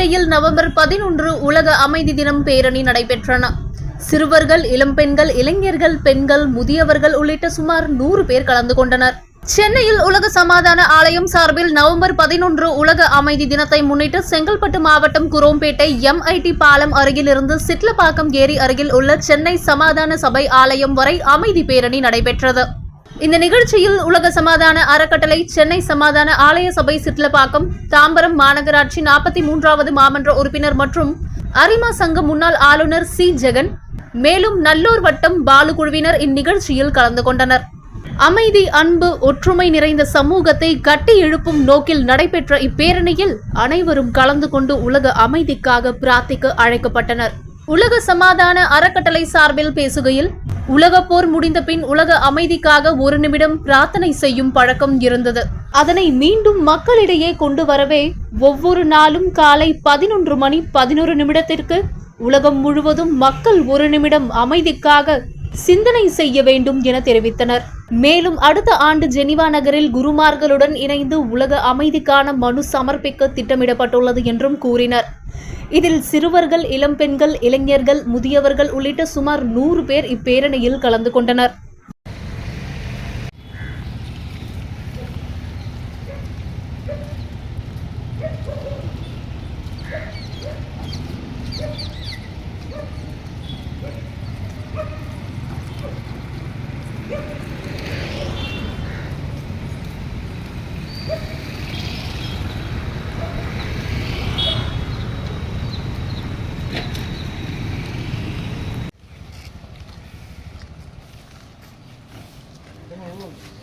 குரோம்பேட்டையில் November பதினொன்று உலக அமைதி தினம் பேரணி நடைபெற்றன. சிறுவர்கள் இளம்பெண்கள் இளைஞர்கள் பெண்கள் முதியவர்கள் உள்ளிட்ட சுமார் நூறு பேர் கலந்து கொண்டனர். சென்னையில் உலக சமாதான ஆலயம் சார்பில் நவம்பர் பதினொன்று உலக அமைதி தினத்தை முன்னிட்டு செங்கல்பட்டு மாவட்டம் குரோம்பேட்டை எம்ஐடி பாலம் அருகிலிருந்து சிட்லப்பாக்கம் ஏரி அருகில் உள்ள சென்னை சமாதான சபை ஆலயம் வரை அமைதி பேரணி நடைபெற்றது. இந்த நிகழ்ச்சியில் உலக சமாதான அறக்கட்டளை சென்னை சமாதான ஆலய சபை சிட்லப்பாக்கம் தாம்பரம் மாநகராட்சி நாற்பத்தி மூன்றாவது மாமன்ற உறுப்பினர் மற்றும் அரிமா சங்க முன்னாள் ஆளுநர் சி. ஜெகன் மேலும் நல்லூர் வட்டம் பாலு குழுவினர் இந்நிகழ்ச்சியில் கலந்து கொண்டனர். அமைதி அன்பு ஒற்றுமை நிறைந்த சமூகத்தை கட்டி எழுப்பும் நோக்கில் நடைபெற்ற இப்பேரணியில் அனைவரும் கலந்து கொண்டு உலக அமைதிக்காக பிரார்த்திக்க அழைக்கப்பட்டனர். உலக சமாதான அறக்கட்டளை சார்பில் பேசுகையில் உலக போர் முடிந்த பின் உலக அமைதிக்காக ஒரு நிமிடம் பிரார்த்தனை செய்யும் பழக்கம் இருந்தது. அதனை மீண்டும் மக்களிடையே கொண்டு வரவே ஒவ்வொரு நாளும் காலை பதினொன்று மணி பதினொரு நிமிடத்திற்கு உலகம் முழுவதும் மக்கள் ஒரு நிமிடம் அமைதிக்காக சிந்தனை செய்ய வேண்டும் என தெரிவித்தனர். மேலும் அடுத்த ஆண்டு ஜெனிவா நகரில் குருமார்களுடன் இணைந்து உலக அமைதிக்கான மனு சமர்ப்பிக்க திட்டமிடப்பட்டுள்ளது என்றும் கூறினர். இதில் சிறுவர்கள் இளம்பெண்கள் இளைஞர்கள் முதியவர்கள் உள்ளிட்ட சுமார் நூறு பேர் இப்பேரணியில் கலந்து கொண்டனர். 后问